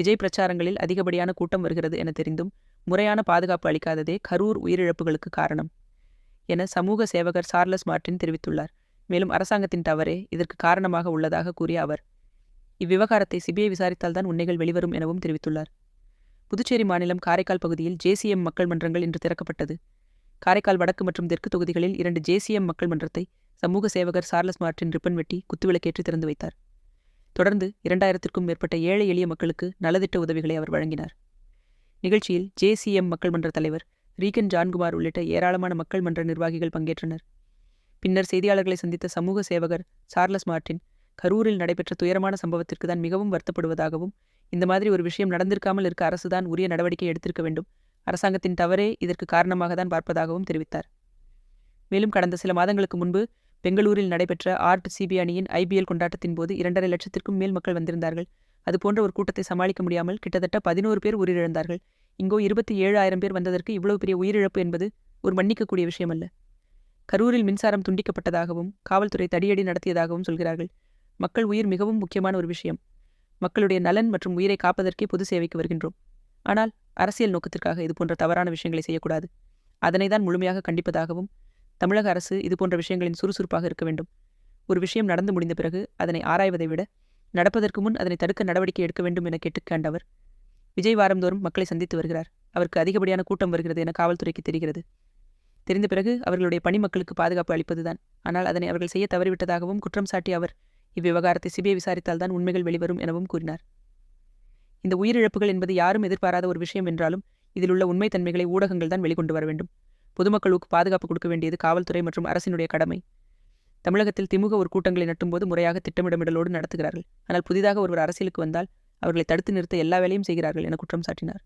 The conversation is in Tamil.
விஜய் பிரச்சாரங்களில் அதிகப்படியான கூட்டம் வருகிறது என தெரிந்தும் முறையான பாதுகாப்பு அளிக்காததே கரூர் உயிரிழப்புகளுக்கு காரணம் என சமூக சேவகர் சார்லஸ் மார்டின் தெரிவித்துள்ளார். மேலும் அரசாங்கத்தின் தவறே இதற்கு காரணமாக உள்ளதாக கூறிய அவர் இவ்விவகாரத்தை சிபிஐ விசாரித்தால்தான் உண்மைகள் வெளிவரும் எனவும் தெரிவித்துள்ளார். புதுச்சேரி மாநிலம் காரைக்கால் பகுதியில் ஜேசிஎம் மக்கள் மன்றங்கள் இன்று திறக்கப்பட்டது. காரைக்கால் வடக்கு மற்றும் தெற்கு தொகுதிகளில் இரண்டு ஜேசிஎம் மக்கள் மன்றத்தை சமூக சேவகர் சார்லஸ் மார்டின் ரிப்பன் வெட்டி குத்துவிளக்கேற்றி திறந்து வைத்தார். தொடர்ந்து இரண்டாயிரத்திற்கும் மேற்பட்ட ஏழை எளிய மக்களுக்கு நலத்திட்ட உதவிகளை அவர் வழங்கினார். நிகழ்ச்சியில் ஜேசிஎம் மக்கள் மன்ற தலைவர் ரீகன் ஜான்குமார் உள்ளிட்ட ஏராளமான மக்கள் மன்ற நிர்வாகிகள் பங்கேற்றனர். பின்னர் செய்தியாளர்களை சந்தித்த சமூக சேவகர் சார்லஸ் மார்டின் கரூரில் நடைபெற்ற துயரமான சம்பவத்திற்கு தான் மிகவும் வருத்தப்படுவதாகவும் இந்த மாதிரி ஒரு விஷயம் நடந்திருக்காமல் இருக்க அரசுதான் உரிய நடவடிக்கை எடுத்திருக்க வேண்டும். அரசாங்கத்தின் தவறே இதற்கு காரணமாக தான் பார்ப்பதாகவும் தெரிவித்தார். மேலும் கடந்த சில மாதங்களுக்கு முன்பு பெங்களூரில் நடைபெற்ற ஆர்ட் சிபி அணியின் ஐபிஎல் கொண்டாட்டத்தின் போது இரண்டரை லட்சத்திற்கும் மேல் மக்கள் வந்திருந்தார்கள். அதுபோன்ற ஒரு கூட்டத்தை சமாளிக்க முடியாமல் கிட்டத்தட்ட பதினோரு பேர் உயிரிழந்தார்கள். இங்கோ இருபத்தி ஏழு ஆயிரம் பேர் வந்ததற்கு இவ்வளவு பெரிய உயிரிழப்பு என்பது ஒரு மன்னிக்கக்கூடிய விஷயமல்ல. கரூரில் மின்சாரம் துண்டிக்கப்பட்டதாகவும் காவல்துறை தடியடி நடத்தியதாகவும் சொல்கிறார்கள். மக்கள் உயிர் மிகவும் முக்கியமான ஒரு விஷயம். மக்களுடைய நலன் மற்றும் உயிரை காப்பதற்கே பொது சேவைக்கு வருகின்றோம். ஆனால் அரசியல் நோக்கத்திற்காக இதுபோன்ற தவறான விஷயங்களை செய்யக்கூடாது. அதனை தான் முழுமையாக கண்டிப்பதாகவும் தமிழக அரசு இதுபோன்ற விஷயங்களின் சுறுசுறுப்பாக இருக்க வேண்டும். ஒரு விஷயம் நடந்து முடிந்த பிறகு அதனை ஆராய்வதை விட நடப்பதற்கு முன் அதனை தடுக்க நடவடிக்கை எடுக்க வேண்டும் என கேட்டுக்கண்டவர் விஜய் வாரந்தோறும் மக்களை சந்தித்து வருகிறார். அவருக்கு அதிகப்படியான கூட்டம் வருகிறது என காவல்துறைக்கு தெரிகிறது. தெரிந்த பிறகு அவர்களுடைய பணி மக்களுக்கு பாதுகாப்பு அளிப்பதுதான். ஆனால் அதனை அவர்கள் செய்ய தவறிவிட்டதாகவும் குற்றம் சாட்டி அவர் இவ்விவகாரத்தை சிபிஐ விசாரித்தால்தான் உண்மைகள் வெளிவரும் எனவும் கூறினார். இந்த உயிரிழப்புகள் என்பது யாரும் எதிர்பாராத ஒரு விஷயம் என்றாலும் இதில் உள்ள உண்மைத்தன்மைகளை ஊடகங்கள் தான் வெளிக்கொண்டு வர வேண்டும். பொதுமக்களுக்கு பாதுகாப்பு கொடுக்க வேண்டியது காவல்துறை மற்றும் அரசினுடைய கடமை. தமிழகத்தில் திமுக ஒரு கூட்டங்களை நட்டும்போது முறையாக திட்டமிடமிடலோடு நடத்துகிறார்கள். ஆனால் புதிதாக ஒருவர் அரசியலுக்கு வந்தால் அவர்களை தடுத்து நிறுத்த எல்லா வேலையும் செய்கிறார்கள் என குற்றம் சாட்டினார்.